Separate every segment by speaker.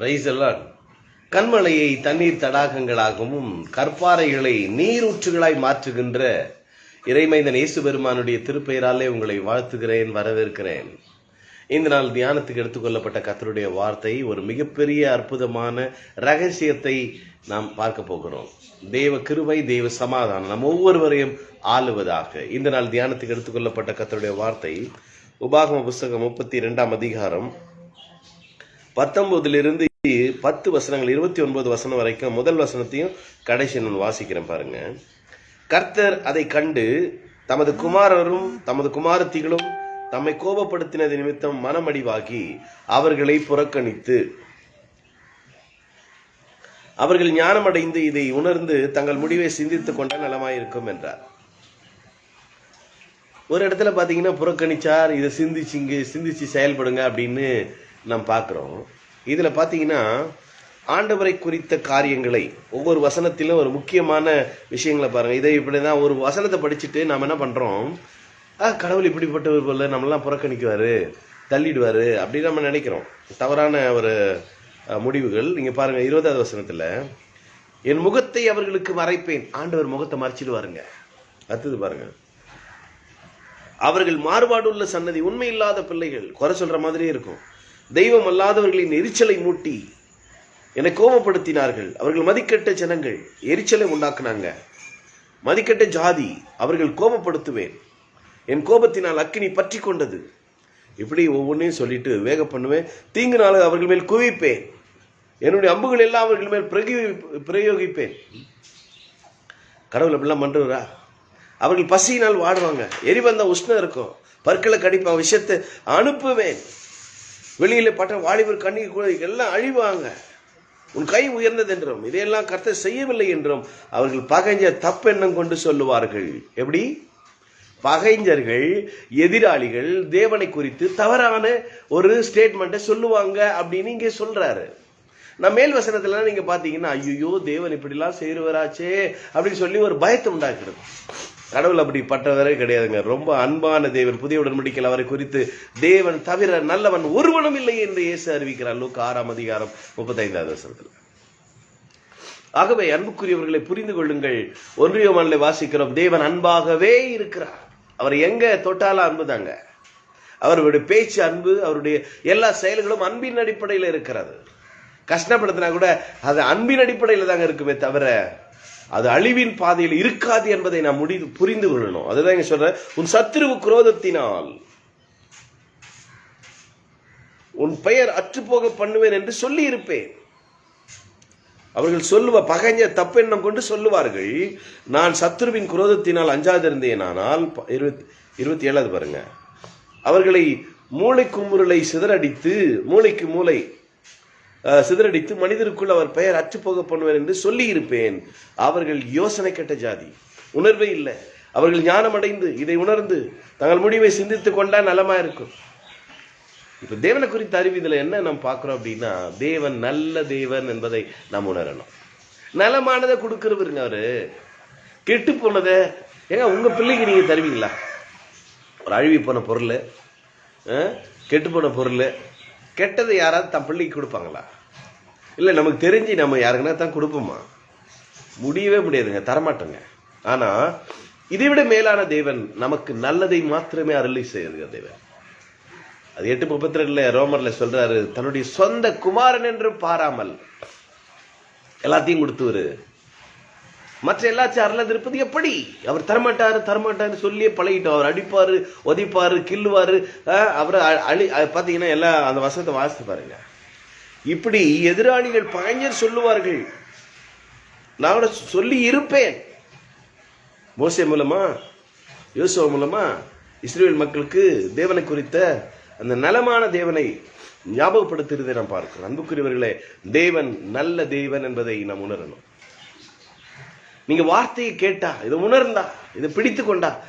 Speaker 1: Price எல்லாம் கண்மலையை தண்ணீர் தடாகங்களாகவும் கற்பாறைகளை நீரூற்றுகளாய் மாற்றுகின்ற இறைமைந்தன் இயேசு பெருமானுடைய திருப்பெயராலே உங்களை வாழ்த்துகிறேன் வரவேற்கிறேன். இந்த நாள் தியானத்துக்கு எடுத்துக்கொள்ளப்பட்ட கத்தருடைய வார்த்தை ஒரு மிகப்பெரிய அற்புதமான ரகசியத்தை நாம் பார்க்க போகிறோம். தேவ கிருபை தேவ சமாதானம் நம் ஒவ்வொருவரையும் ஆளுவதாக. இந்த நாள் தியானத்துக்கு எடுத்துக்கொள்ளப்பட்ட கத்தருடைய வார்த்தை உபாகம புஸ்தகம் முப்பத்தி இரண்டாம் அதிகாரம் பத்தொன்பதிலிருந்து பத்து வசனங்கள் இருபத்தி ஒன்பது வசனம் வரைக்கும் முதல் வசனத்தையும் கடைசி நான் வாசிக்கிறேன் பாருங்க. கர்த்தர் அதை கண்டு தமது குமாரரும் தமது குமாரத்திகளும் தம்மை கோபப்படுத்தினது நிமித்தம் மனமடிவாகி அவர்களை புறக்கணித்து அவர்கள் ஞானமடைந்து இதை உணர்ந்து தங்கள் முடிவை சிந்தித்துக் கொண்ட நலமாயிருக்கும் என்றார். ஒரு இடத்துல பாத்தீங்கன்னா புறக்கணிச்சார் இதை சிந்திச்சிங்க சிந்திச்சு செயல்படுங்க அப்படின்னு நாம் பார்க்கிறோம். இதில் பார்த்தீங்கன்னா ஆண்டவரை குறித்த காரியங்களை ஒவ்வொரு வசனத்திலும் ஒரு முக்கியமான விஷயங்களை பாருங்கள் இதை இப்படி தான் ஒரு வசனத்தை படிச்சுட்டு நாம் என்ன பண்ணுறோம் ஆ கடவுள் இப்படிப்பட்டவர் போல நம்மளாம் புறக்கணிக்குவார் தள்ளிடுவார் அப்படின்னு நம்ம நினைக்கிறோம். தவறான ஒரு முடிவுகள். நீங்கள் பாருங்கள் இருபதாவது வசனத்தில் என் முகத்தை அவர்களுக்கு மறைப்பேன். ஆண்டவர் முகத்தை மறைச்சிடுவாருங்க. அடுத்தது பாருங்கள் அவர்கள் மாறுபாடுள்ள சன்னதி உண்மை இல்லாத பிள்ளைகள். குறை சொல்கிற மாதிரியே இருக்கும். தெய்வம் அல்லாதவர்களின் எரிச்சலை மூட்டி என்னை கோபப்படுத்தினார்கள். அவர்கள் மதிக்கட்ட ஜனங்கள் எரிச்சலை உண்டாக்குனாங்க. மதிக்கட்ட ஜாதி அவர்கள் கோபப்படுத்துவேன். என் கோபத்தினால் அக்கினி பற்றி கொண்டது. இப்படி ஒவ்வொன்றையும் சொல்லிட்டு வேக பண்ணுவேன். தீங்குனால அவர்கள் மேல் குவிப்பேன். என்னுடைய அம்புகள் எல்லாம் அவர்கள் மேல் பிரகி பிரயோகிப்பேன். கடவுள் அப்படிலாம் பண்ணுறா அவர்கள் பசியினால் வாடுவாங்க. எரிபந்த உஷ்ணம் இருக்கும். பற்களை கடிப்பான். விஷயத்தை அனுப்புவேன். வெளியில் பட்ட வாலிபர் கண்ணீர் கூட எல்லாம் அழிவாங்க. உன் கை உயர்ந்தது என்றும் இதையெல்லாம் கர்த்தர் செய்யவில்லை என்றும் அவர்கள் பகைஞ்ச தப்பெண்ணம் கொண்டு சொல்லுவார்கள். எப்படி? பகைஞ்சர்கள் எதிராளிகள் தேவனை குறித்து தவறான ஒரு ஸ்டேட்மெண்ட்டை சொல்லுவாங்க அப்படின்னு இங்கே சொல்றாரு. நான் மேல் வசனத்துலலாம் நீங்கள் பார்த்தீங்கன்னா ஐயோ தேவன் இப்படிலாம் செய்கிறவராச்சே அப்படின்னு சொல்லி ஒரு பயத்தை உண்டாக்குறது. கடவுள் அப்படிப்பட்டவரே கிடையாதுங்க. ரொம்ப அன்பான தேவன் புதிய உடன்படிக்கையில் அவரை குறித்து தேவன் தவிர நல்லவன் ஒருவனும் இல்லை என்று இயேசு அறிவிக்கிறார். லூக் ஆறாம் அதிகாரம் முப்பத்தைந்தாவது வருஷத்தில் ஆகவே அன்புக்குரியவர்களை புரிந்து கொள்ளுங்கள். ஒன்றிய மண்ணில் வாசிக்கிறோம். தேவன் அன்பாகவே இருக்கிறார். அவர் எங்க தொட்டாலும் அன்புதாங்க அவருடைய பேச்சு அன்பு அவருடைய எல்லா செயல்களும் அன்பின் அடிப்படையில் இருக்கிறது. கஷ்டப்படுத்தினா கூட அது அன்பின் அடிப்படையில் தாங்க இருக்குமே தவிர அது அழிவின் பாதையில் இருக்காது என்பதை நான் முடிவு புரிந்து கொள்ளணும். அதுதான் இங்க சொல்றேன் உன் சத்துருவு குரோதத்தினால் உன் பெயர் அற்றுப்போக பண்ணுவேன் என்று சொல்லி இருப்பேன் அவர்கள் சொல்லுவ பகைஞ்ச தப்பெண்ணம் கொண்டு சொல்லுவார்கள் நான் சத்ருவின் குரோதத்தினால் அஞ்சாதிருந்தேனானால் ப- இருபத்தி இருபத்தி ஏழாவது பாருங்க. அவர்களை மூளை குமுறலை சிதறடித்து மூளைக்கு மூளை சிதறடித்து மனிதருக்குள் அவர் பெயர் அற்றுப்போக பண்ணுவேன் என்று சொல்லி இருப்பேன் அவர்கள் யோசனை கெட்ட ஜாதி. உணர்வே இல்லை. அவர்கள் ஞானம் அடைந்து இதை உணர்ந்து தங்கள் முடிவை சிந்தித்துக் கொண்டா நலமா இருக்கும். இப்ப தேவனை குறித்த அறிவு இதுல என்ன நம்ம பார்க்கிறோம் அப்படின்னா தேவன் நல்ல தேவன் என்பதை நாம் உணரணும். நலமானதை கொடுக்குறவருங்க அவரு. கெட்டு போனதை ஏங்க உங்க பிள்ளைக்கு நீங்க தருவீங்களா? ஒரு அழுவி போன பொருள் கெட்டு போன பொருள் கெட்டதை யாராவது தன் பிள்ளைக்கு கொடுப்பாங்களா? இல்லை நமக்கு தெரிஞ்சு நம்ம யாருக்குன்னா தான் கொடுப்போமா? முடியவே முடியாதுங்க தரமாட்டோங்க. ஆனால் இதை விட மேலான தேவன் நமக்கு நல்லதை மாத்திரமே அருளி செய்யுதுங்க தேவன். அது எட்டு முப்பத்தி ரெண்டுல ரோமர்ல சொல்றாரு தன்னுடைய சொந்த குமாரன் என்று பாராமல் எல்லாத்தையும் கொடுத்துவரு மற்ற எல்லா சாரெல்லாம் இருப்பது எப்படி? அவர் தரமாட்டார் தரமாட்டார்னு சொல்லியே பழகிட்டோம். அவர் அடிப்பார் உதைப்பார் கில்லுவார் அவரை அ- அழி பார்த்தீங்கன்னா பாத்தீங்கன்னா எல்லாம் அந்த வசத்தை வாசித்து பாருங்க. இப்படி எதிராளிகள் பகைஞர் சொல்லுவார்கள். நான் கூட சொல்லி இருப்பேன். மோசை மூலமா யோசுவா மூலமா இஸ்ரேல் மக்களுக்கு தேவனை குறித்த அந்த நலமான தேவனை ஞாபகப்படுத்துறதை நாம் பார்க்கிறோம். அன்புக்குரியவர்களே தேவன் நல்ல தேவன் என்பதை நாம் உணரணும். நீங்க வார்த்தையை கேட்டா இதை உணர்ந்தா இதை பிடித்து கொண்டா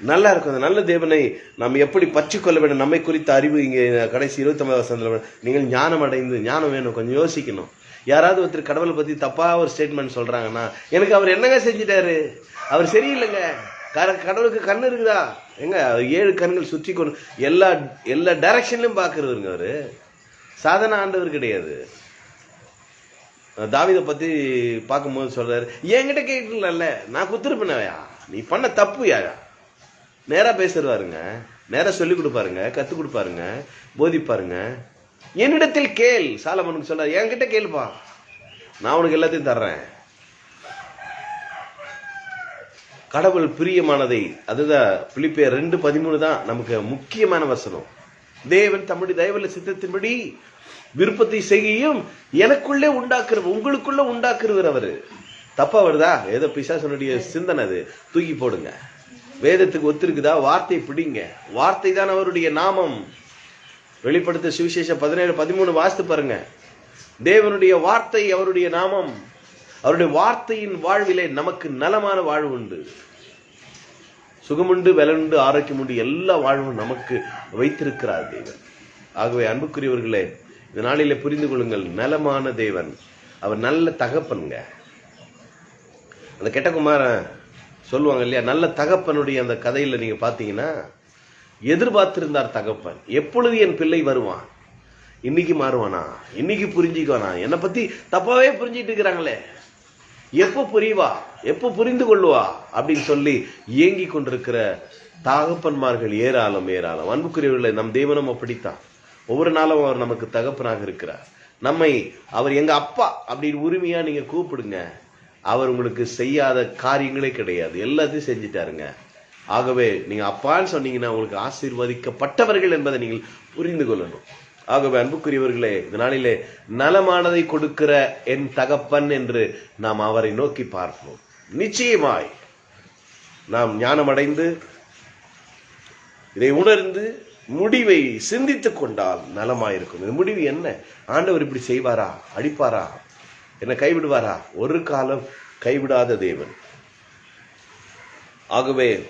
Speaker 1: நல்லா இருக்கும். அந்த நல்ல தேவனை நாம் எப்படி பற்றி கொள்ள வேண்டும்? நம்மை குறித்த அறிவு இங்கே கடைசி இருபத்தொம்பது வருஷத்தில் நீங்கள் ஞானம் அடைந்து ஞானம் வேணும். கொஞ்சம் யோசிக்கணும். யாராவது ஒருத்தர் கடவுளை பற்றி தப்பாக ஒரு ஸ்டேட்மெண்ட் சொல்கிறாங்கன்னா எனக்கு அவர் என்னங்க செஞ்சிட்டாரு? அவர் சரியில்லைங்க. கர- கடவுளுக்கு கண் இருக்குதா? எங்க? அவர் ஏழு கண்கள் சுற்றி கொண்டு எல்லா எல்லா டைரக்ஷன்லையும் பார்க்குறவருங்க அவர். சாதன ஆண்டவர் கிடையாது. தாவிதை பத்தி பார்க்கும்போது சொல்றாரு என்கிட்ட கேட்கலல்ல நான் குத்துருப்பினவையா நீ பண்ண தப்பு யாரா நேரா பேசுறாருங்க நேரா சொல்லி கொடுப்பாருங்க கத்து கொடுப்பாருங்க போதிப்பாருங்க. என்னிடத்தில் கேள் சாலமனுக்கு சொல்றாரு. என்கிட்ட கேளுப்பா நான் உனக்கு எல்லாத்தையும் தர்றேன். கடவுள் பிரியமானதை அதுதான் பிலிப்பியர் ரெண்டு பதிமூணு தான் நமக்கு முக்கியமான வசனம். தேவன் தம்முடைய தயவுல சித்தத்தின்படி விருப்பத்தை செய்யும் எனக்குள்ளே உண்டாக்குறவர் உங்களுக்குள்ள உண்டாக்குறவர் அவரு. தப்பா வருதா? ஏதோ பிசாசனுடைய சிந்தனை அது. தூக்கி போடுங்க. வேதத்துக்கு ஒத்திருக்குதா? வார்த்தை பிடிங்க. வார்த்தை தான் அவருடைய நாமம். வெளிப்படுத்த சுவிசேஷம் பதினேழு பதிமூணு வாசித்து பாருங்க. தேவனுடைய வார்த்தை அவருடைய நாமம். அவருடைய வார்த்தையின் வாழ்விலே நமக்கு நலமான வாழ்வு உண்டு. சுகமுண்டு பலனுண்டு ஆரோக்கியம் உண்டு எல்லா வாழ்வும் நமக்கு வைத்திருக்கிறார் தேவன். ஆகவே அன்புக்குரியவர்களே இந்த நாளில் புரிந்து கொள்ளுங்கள் நலமான தேவன். அவர் நல்ல தகப்பனுங்க. அந்த கெட்ட குமாரன் சொல்லுவாங்க இல்லையா நல்ல தகப்பனுடைய அந்த கதையில நீங்க பாத்தீங்கன்னா எதிர்பார்த்திருந்தார் தகப்பன். எப்பொழுது என் பிள்ளை வருவான்? இன்னைக்கு மாறுவானா? இன்னைக்கு புரிஞ்சுக்குவானா? என்னை பத்தி தப்பாவே புரிஞ்சிட்டு இருக்கிறாங்களே. எப்போ புரிவா? எப்போ புரிந்து கொள்ளுவா? அப்படின்னு சொல்லி ஏங்கி கொண்டிருக்கிற தகப்பன்மார்கள் ஏராளம் ஏராளம். அன்புக்குரியவர்களை நம் தேவனும் அப்படித்தான். ஒவ்வொரு நாளும் அவர் நமக்கு தகப்பனாக இருக்கிறார். நம்மை அவர் எங்க அப்பா அப்படின்னு உரிமையா நீங்க கூப்பிடுங்க. அவர் உங்களுக்கு செய்யாத காரியங்களே கிடையாது. எல்லாத்தையும் செஞ்சிட்டாருங்க. ஆகவே நீங்க அப்பான்னு சொன்னீங்கன்னா உங்களுக்கு ஆசீர்வதிக்கப்பட்டவர்கள் என்பதை நீங்கள் புரிந்து கொள்ளணும். ஆகவே அன்புக்குரியவர்களே இந்த நாளிலே நலமானதை கொடுக்கிற என் தகப்பன் என்று நாம் அவரை நோக்கி பார்ப்போம். நிச்சயமாய் நாம் ஞானமடைந்து இதை உணர்ந்து முடிவை சிந்தித்து கொண்டால் நலமாயிருக்கும். இந்த முடிவு என்ன? ஆண்டவர் இப்படி செய்வாரா? அடிப்பாரா? என்ன கைவிடுவாரா? ஒரு காலம் கைவிடாத தேவன். ஆகவே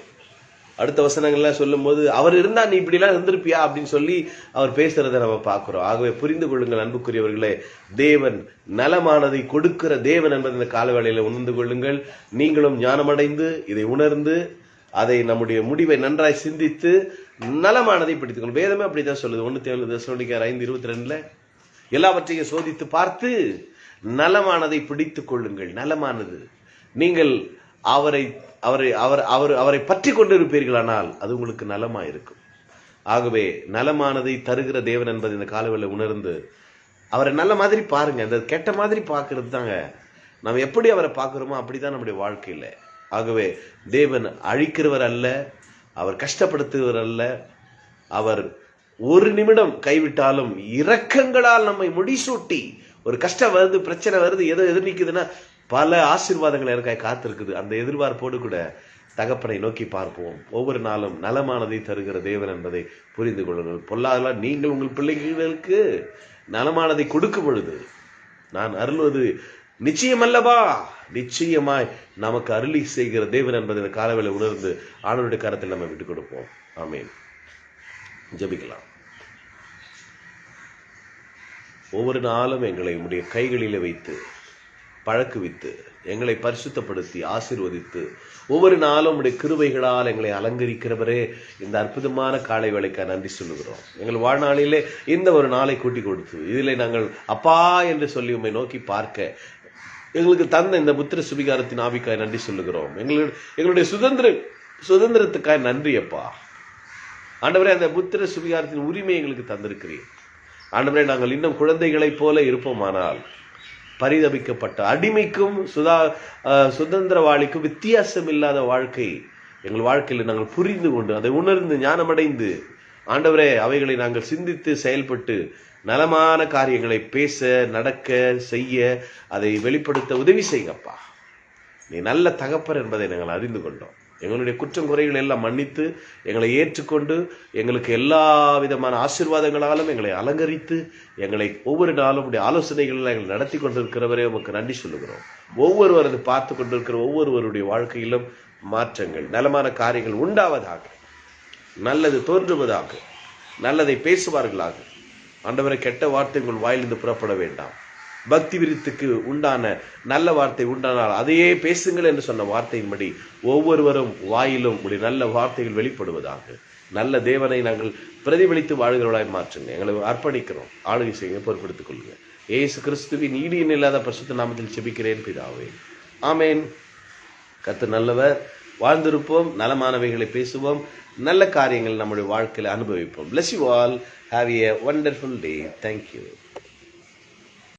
Speaker 1: அடுத்த வசனங்கள்லாம் சொல்லும்போது அவர் இருந்தால் நீ இப்படிலாம் இருந்திருப்பியா? அப்படின்னு சொல்லி அவர் பேசுறத நம்ம பார்க்குறோம். ஆகவே புரிந்து கொள்ளுங்கள் அன்புக்குரியவர்களே தேவன் நலமானதை கொடுக்கிற தேவன் என்பதை இந்த காலவேளையில் உணர்ந்து கொள்ளுங்கள். நீங்களும் ஞானமடைந்து இதை உணர்ந்து அதை நம்முடைய முடிவை நன்றாய் சிந்தித்து நலமானதை பிடித்துக்கொள் வேதமே அப்படிதான் சொல்லுது. ஒன்று தேவை தசோனிக்கார் ஐந்து இருபத்தி ரெண்டுல எல்லாவற்றையும் சோதித்து பார்த்து நலமானதை பிடித்துக் கொள்ளுங்கள். நலமானது. நீங்கள் அவரை அவரை அவர் அவர் அவரை பற்றி கொண்டிருப்பீர்களானால் அது உங்களுக்கு நலமாக இருக்கும் ஆகவே நலமானதை தருகிற தேவன் என்பது இந்த காலவெளியில் உணர்ந்து அவரை நல்ல மாதிரி பாருங்க. அந்த கெட்ட மாதிரி பார்க்கறது தாங்க நம்ம எப்படி அவரை பார்க்குறோமோ அப்படிதான் நம்முடைய வாழ்க்கையில். ஆகவே தேவன் அழிக்கிறவர் அல்ல அவர் கஷ்டப்படுத்துகிறவர் அல்ல அவர் ஒரு நிமிடம் கைவிட்டாலும் இரக்கங்களால் நம்மை முடிசூட்டி ஒரு கஷ்டம் வருது பிரச்சனை வருது எதோ எதிர்நீக்குதுன்னா பல ஆசீர்வாதங்கள் எனக்காக காத்திருக்குது. அந்த எதிர்பார்ப்போடு கூட தகப்பனை நோக்கி பார்ப்போம். ஒவ்வொரு நாளும் நலமானதை தருகிற தேவன் என்பதை புரிந்து கொள்ளுங்கள். பொல்லாதலாம் நீங்கள் உங்கள் பிள்ளைகளுக்கு நலமானதை கொடுக்கும் பொழுது நான் அருள்வது நிச்சயம் அல்லவா நிச்சயமாய் நமக்கு அருளி செய்கிற தேவன் என்பதை இந்த காலவேளை உணர்ந்து ஆண்டவருடைய கரத்தில் நம்ம விட்டுக் கொடுப்போம். ஆமீன். ஜபிக்கலாம். ஒவ்வொரு நாளும் எங்களை உடைய கைகளிலே வைத்து பழக்குவித்து எங்களை பரிசுத்தப்படுத்தி ஆசிர்வதித்து ஒவ்வொரு நாளும் உடைய கிருவைகளால் எங்களை அலங்கரிக்கிறவரே இந்த அற்புதமான காலை வேலைக்கு நன்றி சொல்லுகிறோம். எங்கள் வாழ்நாளிலே இந்த ஒரு நாளை கூட்டி கொடுத்து இதில் நாங்கள் அப்பா என்று சொல்லி உண்மை நோக்கி பார்க்க எங்களுக்கு தந்த இந்த புத்திர சுபிகாரத்தின் ஆவிக்காய் நன்றி சொல்லுகிறோம். எங்களுடைய எங்களுடைய சுதந்திர சுதந்திரத்துக்காய் நன்றி அப்பா. ஆண்டவரே அந்த புத்திர சுபிகாரத்தின் உரிமை எங்களுக்கு தந்திருக்கிறீர். ஆண்டவரே நாங்கள் இன்னும் குழந்தைகளைப் போல இருப்போமானால் பரிதபிக்கப்பட்ட அடிமைக்கும் சுதா சுதந்திர சுதந்திரவாளிக்கும் வித்தியாசம் இல்லாத வாழ்க்கை எங்கள் வாழ்க்கையில் நாங்கள் புரிந்து கொண்டு அதை உணர்ந்து ஞானமடைந்து ஆண்டவரே அவைகளை நாங்கள் சிந்தித்து செயல்பட்டு நலமான காரியங்களை பேச நடக்க செய்ய அதை வெளிப்படுத்த உதவி செய்யப்பா நீ நல்ல தகப்பர் என்பதை நாங்கள் அறிந்து கொண்டோம். எங்களுடைய குற்றம் குறைகளை எல்லாம் மன்னித்து எங்களை ஏற்றுக்கொண்டு எங்களுக்கு எல்லா விதமான ஆசீர்வாதங்களாலும் எங்களை அலங்கரித்து எங்களை ஒவ்வொரு நாளும் உடைய ஆலோசனைகளில் எங்களை நடத்தி கொண்டிருக்கிறவரே உமக்கு நன்றி சொல்லுகிறோம். ஒவ்வொருவரது பார்த்து கொண்டிருக்கிற ஒவ்வொருவருடைய வாழ்க்கையிலும் மாற்றங்கள் நலமான காரியங்கள் உண்டாவதாக நல்லது தோன்றுவதாக நல்லதை பேசுவார்களாக. ஆண்டவரை கெட்ட வார்த்தை உங்கள் வாயிலிருந்து புறப்பட வேண்டாம். பக்தி விருத்துக்கு உண்டான நல்ல வார்த்தை உண்டானால் அதையே பேசுங்கள் என்று சொன்ன வார்த்தையின்படி ஒவ்வொருவரும் வாயிலும் உடைய நல்ல வார்த்தைகள் வெளிப்படுவதாக. நல்ல தேவனை நாங்கள் பிரதிபலித்து வாழ்கிறவளாய் மாற்றுங்க. எங்களை அர்ப்பணிக்கிறோம். ஆளுகை செய்யுங்க பொறுப்படுத்திக் கொள்ளுங்க. ஏசு கிறிஸ்துவின் ஈடு இல்லாத பிரசுத்த நாமத்தில் செபிக்கிறேன் பிதாவே. ஆமேன். கத்து நல்லவர். வாழ்ந்திருப்போம் நலமானவைகளை பேசுவோம் நல்ல காரியங்கள் நம்முடைய வாழ்க்கையில் அனுபவிப்போம். Bless you all have a wonderful day thank you